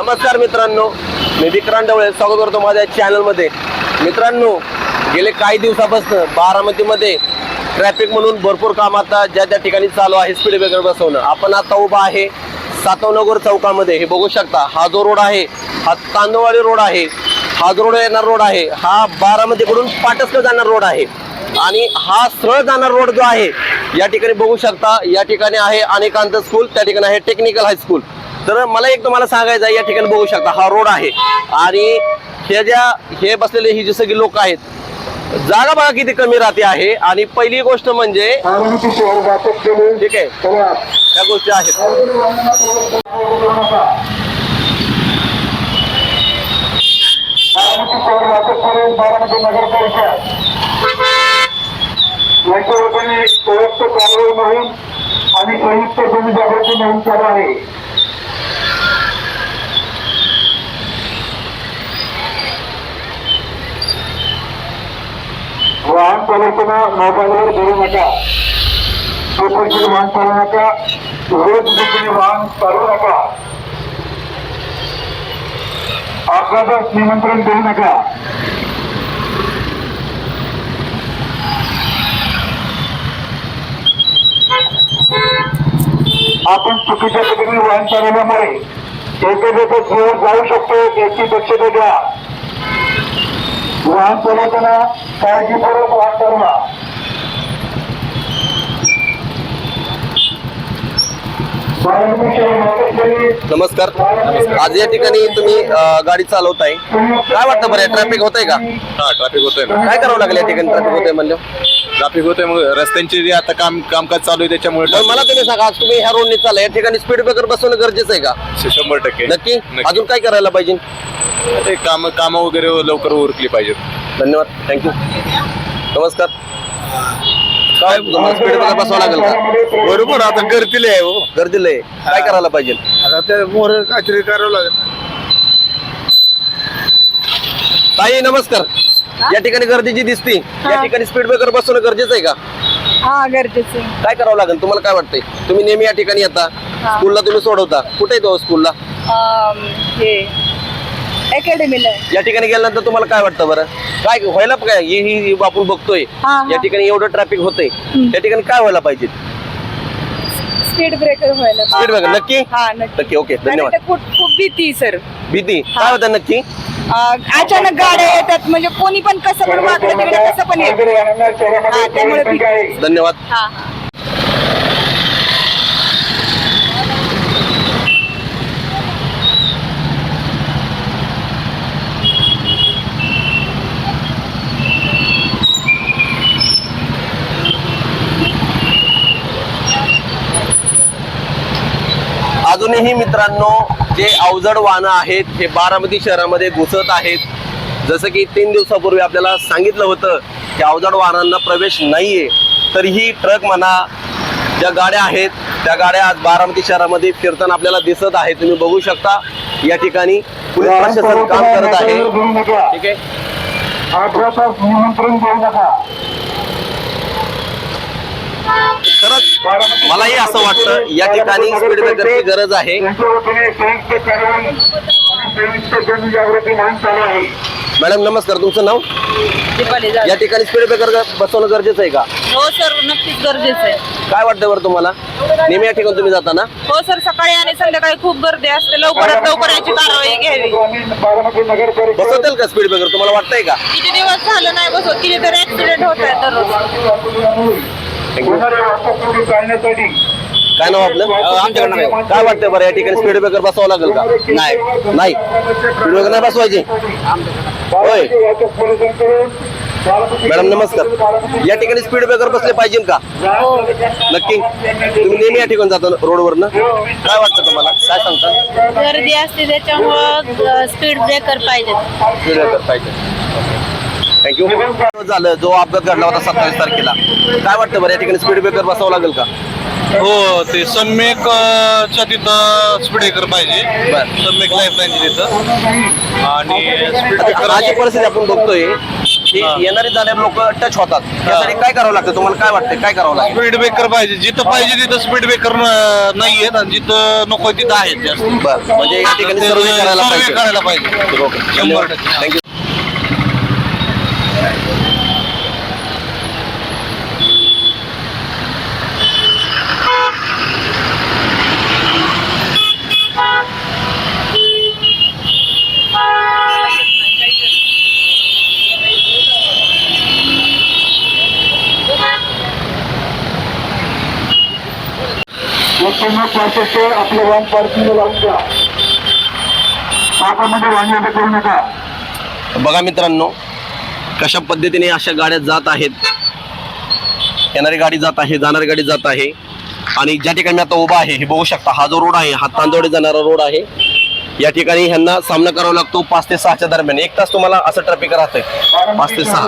नमस्कार मित्रांनो मी विक्रांत डवळे. स्वागत करतो माझ्या चॅनलमध्ये. मित्रांनो गेले काही दिवसापासून बारामतीमध्ये ट्रॅफिक म्हणून भरपूर काम आता ज्या त्या ठिकाणी चालू आहे स्पीड ब्रेकर बसवणं. आपण आता उभा आहे सातवनगर चौकामध्ये. हे बघू शकता हा जो रोड आहे हा तांदवाडी रोड आहे हा जो रोड येणार रोड आहे हा बारामतीकडून पाटसकर जाणार रोड आहे. आणि हा सरळ जाणार रोड जो आहे या ठिकाणी बघू शकता या ठिकाणी आहे अनेकांत स्कूल त्या ठिकाणी आहे टेक्निकल हायस्कूल तर मला एक तुम्हाला सांगायचं आहे या ठिकाणी बघू शकता हा रोड आहे. आणि हे ज्या हे बसलेले ही जी सगळी लोक आहेत जागा बघा किती कमी राहते आहे. आणि पहिली गोष्ट म्हणजे ठीक आहे त्या गोष्टी आहेत. बारामती याच्या वतीने संयुक्त कारवाई मोहीम आणि संयुक्त जनजागृती मोहीम चालू आहे वाहन चालवताना मोबाईलवर बोलू नका. सोपरची वाहन चालू नका. रोज दिशेने वाहन चालू नका. अपघातास निमंत्रण देऊ नका. आपण चुकीच्या ठिकाणी वाहन चालवल्यामुळे एखाद्याचा जीवन जाऊ शकतो याची दक्षता घ्या. वाहन चालवताना काळजीपूर्वक वापरणा चालवा नमस्कार. आज या ठिकाणी तुम्ही अं, गाडी चालवताय. काय वाटतं बरं ट्रॅफिक होतंय का? हा ट्रॅफिक होतोय ना. काय करावं लागेल या ठिकाणी? ट्रॅफिक होतंय म्हणलं. ट्रॅफिक होतोय मग रस्त्यांची जी आता काम कामकाज चालू आहे त्याच्यामुळे पण मला तुम्ही सांगा आज तुम्ही ह्या रोडने चालला. या ठिकाणी स्पीड ब्रेकर बसवणं गरजेचं आहे का? शंभर टक्के. नक्की? अजून काय करायला पाहिजे? ते काम काम वगैरे लवकर उरकली पाहिजेत. धन्यवाद. थँक्यू नमस्कार. काय ब्रेकर बसवावं लागेल का? बरोबर आता करतील आहे हो. गर्दीला आहे. काय करायला पाहिजे? आता ते मोर काहीतरी करावं लागेल. ताई नमस्कार. या ठिकाणी गर्दीची दिसते. या ठिकाणी स्पीड ब्रेकर बसवणं गरजेचं आहे का? हा गरजेचं आहे. काय करावं लागेल? तुम्हाला काय वाटतंय? तुम्ही नेहमी या ठिकाणी येता. स्कूलला तुम्ही सोडवता. कुठे येतो स्कूलला अम, हे अकॅडमीला आहे. या ठिकाणी गेल्यानंतर तुम्हाला काय वाटतं बरं? काय व्हायला काय? ही ही आपण बघतोय. हा, हा. या ठिकाणी एवढं ट्रॅफिक होतंय. त्या ठिकाणी काय व्हायला पाहिजे? स्पीड ब्रेकर व्हायला स्पीड ब्रेकर नक्की? हा नक्की. नक्की. ओके आणि धन्यवाद. ते खूप खूप भीती सर भीती? काय होतं नक्की? अचानक गाड्या येतात. म्हणजे कोणी पण कसं पण वाकडं तिकडे कसं पण येत. हा, त्यामुळे भीती. धन्यवाद. हा हा. अजूनही मित्रांनो जे अवजड वाहनं आहेत हे बारामती शहरामध्ये घुसत आहेत. जसं की तीन दिवसापूर्वी आपल्याला सांगितलं होतं की अवजड वाहनांना प्रवेश नाहीये. तरीही ट्रक म्हणा ज्या गाड्या आहेत त्या गाड्या आज बारामती शहरामध्ये फिरताना आपल्याला दिसत आहे तुम्ही बघू शकता या ठिकाणी पोलीस प्रशासन काम करत आहे. ठीक आहे अपघातास निमंत्रण देऊ नका खरंच मलाही असं वाटतं या ठिकाणी स्पीड ब्रेकरची गरज आहे. आहे मॅडम नमस्कार तुमचं नाव? दीपाली जाधव. या ठिकाणी स्पीड ब्रेकर बसवणं गरजेचं आहे का? हो सर नक्कीच गरजेचं आहे. काय वाटतं बरं तुम्हाला? नेहमी या ठिकाणी तुम्ही जाता ना हो सर सकाळी आणि संध्याकाळी खूप गर्दी असते. लवकरात लवकर याची कारवाई घ्यावी. बसवतील का स्पीड ब्रेकर तुम्हाला वाटतंय का? किती दिवस झालं नाही बसवत? कितीतरी ऍक्सिडेंट होत आहेत दररोज. काय नाव आपलं? आमच्याकडे नाही. काय वाटतंय बरं या ठिकाणी स्पीड ब्रेकर बसवावं लागेल का? नाही. नाही. स्पीड ब्रेकर नाही बसवायचे. होय. मॅडम नमस्कार. या ठिकाणी स्पीड ब्रेकर बसले पाहिजे का? नक्की. तुम्ही नेहमी या ठिकाणी जाता रोडवरनं? काय वाटतं तुम्हाला? काय सांगता? गर्दी असते त्याच्यामुळं स्पीड ब्रेकर पाहिजे स्पीड ब्रेकर पाहिजे. थँक्यू झालं जो अपघात घडला होता सत्तावीस तारखेला. काय वाटतं बरं या ठिकाणी स्पीड ब्रेकर बसावं लागेल का? हो ते सम्यक अं, च्या तिथं स्पीड ब्रेकर पाहिजे. बर. सम्यक लाईफ लाईनची तिथं. आणि स्पीड आता परिस्थिती आपण बघतोय की हा. येणारे जाणारे लोक टच होतात. त्यासाठी काय करावं लागतं? तुम्हाला काय वाटतं? काय करावं लागेल? स्पीड ब्रेकर पाहिजे. जिथं पाहिजे तिथं स्पीड ब्रेकर नाही आहेत आणि जिथं नको तिथं आहेत जास्त. बरं. म्हणजे या ठिकाणी सर्वे करायला सर्वे पाहिजे. करायला पाहिजे. ओके. शंभर टक्के. थँक्यू आपलं वाहन लावून द्या वाहन आता करू नका. बघा मित्रांनो कशा पद्धतीने अशा गाड्या जात आहेत? येणारी गाडी जात आहे जाणारी गाडी जात आहे. आणि ज्या ठिकाणी मी आता उभा आहे हे बघू शकता हा जो रोड आहे हा तांदवडे जाणारा रोड आहे. या ठिकाणी ह्यांना सामना करावा लागतो पाच ते सहाच्या दरम्यान. एक तास तुम्हाला असं ट्रॅफिक राहतंय. पाच ते सहा.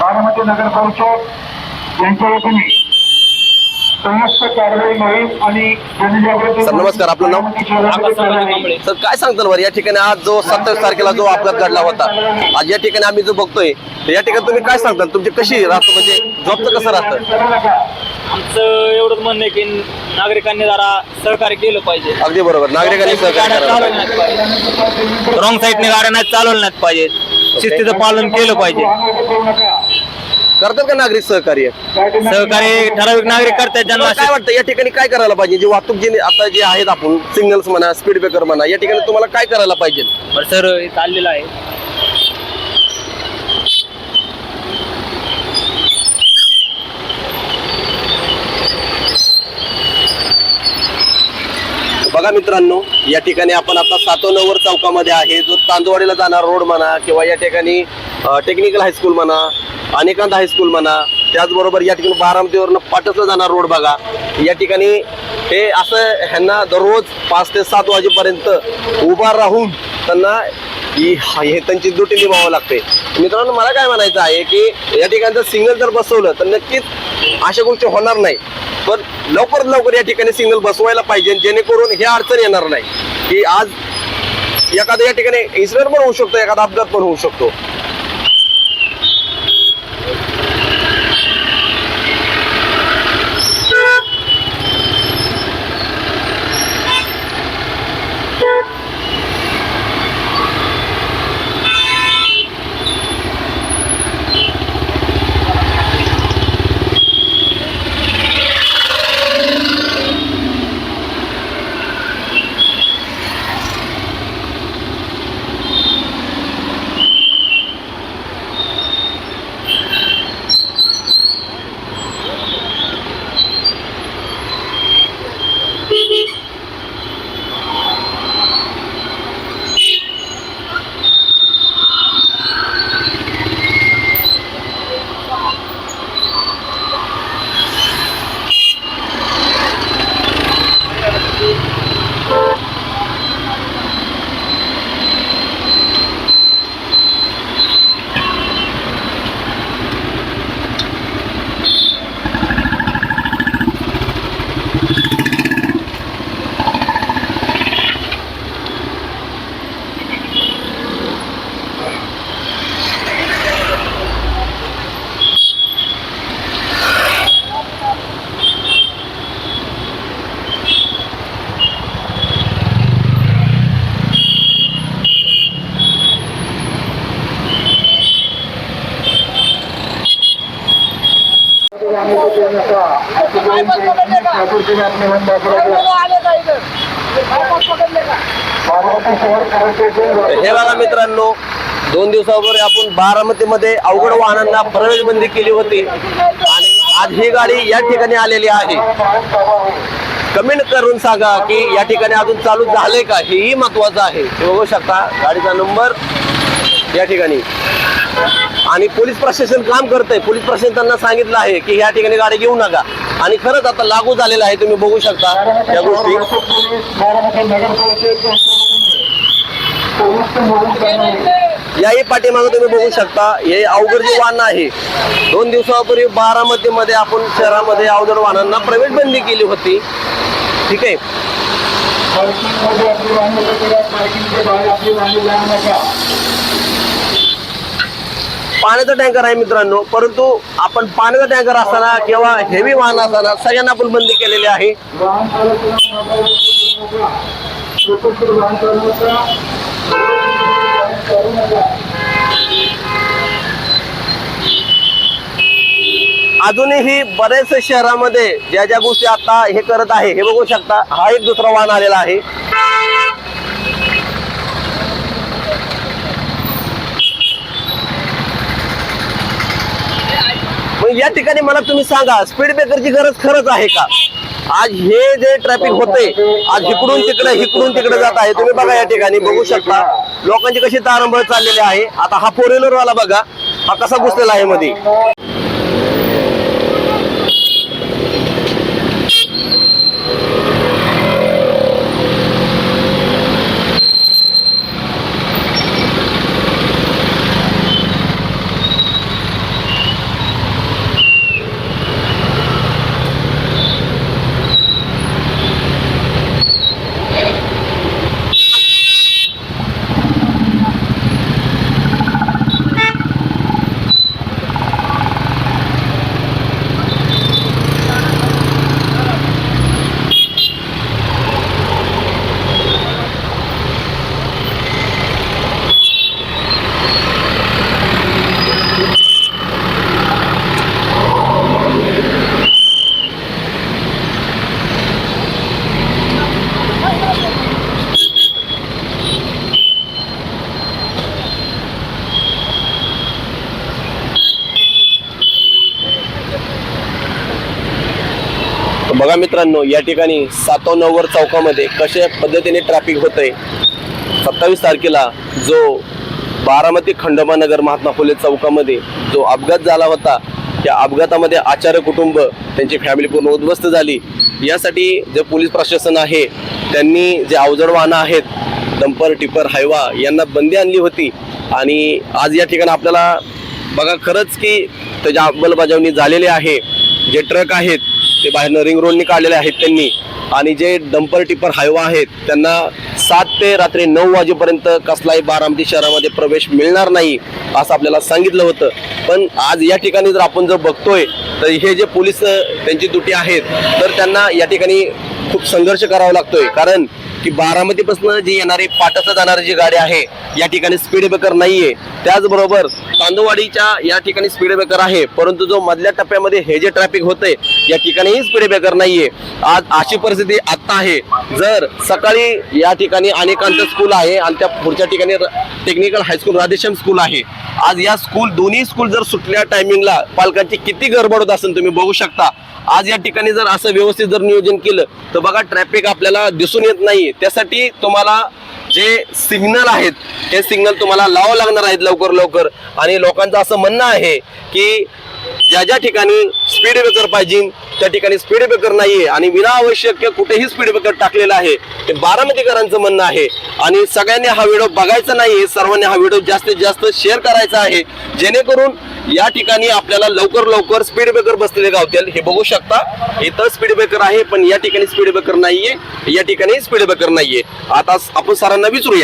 बारामती नगर परिषद यांच्या वतीने संयुक्त कारवाई मोहीम आणि जनजागृती सर, नमस्कार. आपलं नाव? सर काय सांगताल बरं? या ठिकाणी आज जो सत्तावीस तारखेला जो अपघात घडला होता आज या ठिकाणी आम्ही जो बघतोय या ठिकाणी तुम्ही काय सांगताल? तुमची कशी राहतं? म्हणजे जॉबचं कसं राहतं. आमचं एवढंच म्हणणं आहे की नागरिकांनी जरा सहकार्य केलं पाहिजे. अगदी बरोबर. नागरिकांनी सहकार्य. रॉंग साईडने गाड्या नाही चालवल्या नाहीत पाहिजे. शिस्तीचं पालन केलं पाहिजे वाहन आता करू नका. करतात का नागरिक सहकार्य? सहकार्य ठराविक नागरिक करतात ज्यांना तुम्हाला काय वाटतं या ठिकाणी काय करायला पाहिजे? जे वाहतूक जे आता जे आहेत आपण सिग्नल्स म्हणा स्पीड ब्रेकर म्हणा या ठिकाणी तुम्हाला काय करायला पाहिजे? सर चाललेलं आहे. बघा मित्रांनो या ठिकाणी आपण आता सातोनवर चौकामध्ये आहे. जो तांदवाडीला जाणार रोड म्हणा किंवा या ठिकाणी टेक्निकल हायस्कूल म्हणा अनेकांत हायस्कूल म्हणा त्याचबरोबर या ठिकाणी बारामतीवरनं पाटसला जाणार रोड बघा. या ठिकाणी हे असं ह्यांना दररोज पाच ते सात वाजेपर्यंत उभा राहून त्यांना ही हे त्यांची ड्युटी निभावं लागते. मित्रांनो मला काय म्हणायचं आहे की या ठिकाणचं सिग्नल जर बसवलं तर नक्कीच अशा गोष्टी होणार नाही. पण लवकरात लवकर या ठिकाणी सिग्नल बसवायला पाहिजे जेणेकरून हे अडचण येणार नाही. की आज एखाद्या या ठिकाणी इन्सिडेंट पण होऊ शकतो एखादा अपघात पण होऊ शकतो. ते हे बघा मित्रांनो दोन दिवसापूर्वी आपण बारामतीमध्ये अवघड वाहनांना प्रवेश बंदी केली होती. आणि आज ही गाडी या ठिकाणी आलेली आहे. कमेंट करून सांगा की या ठिकाणी अजून चालू झाले का? हेही महत्वाचं आहे. बघू शकता गाडीचा नंबर या ठिकाणी. आणि पोलीस प्रशासन काम करतंय. पोलीस प्रशासन त्यांना सांगितलं आहे की या ठिकाणी गाडी घेऊ नका. आणि खरंच आता लागू झालेलं आहे तुम्ही बघू शकता या गोष्टी. याही पाठीमागे तुम्ही बघू शकता हे अवघड जे वाहन आहे दोन दिवसापूर्वी बारामतीमध्ये आपण शहरामध्ये अवजड वाहनांना प्रवेश बंदी केली होती. ठीक आहे? पार्किंगमध्ये आपली वाहने करा पार्किंगच्या बाहेर आपली वाहने नका पाण्याचा टँकर आहे मित्रांनो परंतु आपण पाण्याचा टँकर असताना किंवा हेवी वाहन असताना सगळ्यांना आपण बंदी केलेली आहे. वाहन चालकांना मोबाईल करू नका स्वतंत्र वाहन चालू नका वाहन चालू नका अजूनही बरेच शहरामध्ये ज्या ज्या गोष्टी आता हे करत आहे हे बघू शकता हा एक दुसरा वाहन आलेला आहे. मग या ठिकाणी मला तुम्ही सांगा स्पीड ब्रेकरची गरज खरंच आहे का? आज हे जे ट्रॅफिक होते आज इकडून तिकडे इकडून तिकडे जात आहे तुम्ही बघा या ठिकाणी बघू शकता लोकांची कशी तारंबळ चाललेली आहे. आता हा फोर व्हीलर वाला बघा हा कसा घुसलेला आहे मध्ये बघा मित्रांनो या ठिकाणी सातव नव्वद चौकामध्ये कशा पद्धतीने ट्रॅफिक होतंय? सत्तावीस तारखेला जो बारामती खंडोबा नगर महात्मा फुले चौकामध्ये जो अपघात झाला होता त्या अपघातामध्ये आचार्य कुटुंब त्यांची फॅमिली पूर्ण उद्ध्वस्त झाली. यासाठी जे पोलीस प्रशासन आहे त्यांनी जे अवजड वाहनं आहेत डंपर टिपर हायवा यांना बंदी आणली होती. आणि आज या ठिकाणी आपल्याला बघा खरंच की त्याच्या अंमलबजावणी झालेली आहे. जे ट्रक आहेत ते बाहेरनं रिंग रोडनी काढलेले आहेत त्यांनी. आणि जे डंपर टिपर हायवा आहेत त्यांना सात ते रात्री नऊ वाजेपर्यंत कसलाही बारामती शहरामध्ये प्रवेश मिळणार नाही असं आपल्याला सांगितलं होतं. पण आज या ठिकाणी जर आपण जर बघतोय तर हे जे पोलीस त्यांची दुटी आहेत तर त्यांना या ठिकाणी खूप संघर्ष करावा लागतोय. कारण की बारामतीपासून जी येणारी पाटाचा जाणारी जी गाडी आहे या ठिकाणी स्पीड ब्रेकर नाहीये. त्याचबरोबर तांदूवाडीच्या या ठिकाणी स्पीड ब्रेकर आहे परंतु जो मधल्या टप्प्यामध्ये हे जे ट्रॅफिक होतंय या ठिकाणीही स्पीड ब्रेकर नाहीये. आज अशी परिस्थिती आत्ता आहे. जर सकाळी या ठिकाणी अनेकांचं स्कूल आहे आणि त्या पुढच्या ठिकाणी टेक्निकल हायस्कूल राधेश्याम स्कूल आहे. आज या स्कूल दोन्ही स्कूल जर सुटल्या टायमिंगला पालकांची किती गडबड होत असेल तुम्ही बघू शकता. आज या ठिकाणी जर असं व्यवस्थित जर नियोजन केलं तर बघा ट्रॅफिक आपल्याला दिसून येत नाही. त्यासाठी तुम्हाला जे सिग्नल आहेत हे सिग्नल तुम्हाला लावावं लागणार आहेत लवकर लवकर. आणि लोकांचं असं म्हणणं आहे की ज्या ज्या ठिकाणी स्पीड ब्रेकर पाहिजे त्या ठिकाणी स्पीड ब्रेकर नाहीये. आणि विनाआवश्यक कुठेही स्पीड ब्रेकर टाकलेलं आहे ते बारामतीकरांचं म्हणणं आहे. आणि सगळ्यांनी हा व्हिडिओ बघायचा नाही सर्वांनी हा व्हिडिओ जास्तीत जास्त शेअर करायचा आहे. जेणेकरून या ठिकाणी आपल्याला लवकर लवकर स्पीड ब्रेकर बसलेले गावतील. हे बघू शकता इथं स्पीड ब्रेकर आहे पण या ठिकाणी स्पीड ब्रेकर नाहीये या ठिकाणी स्पीड ब्रेकर नाहीये. आता आपण सरांना विचारूया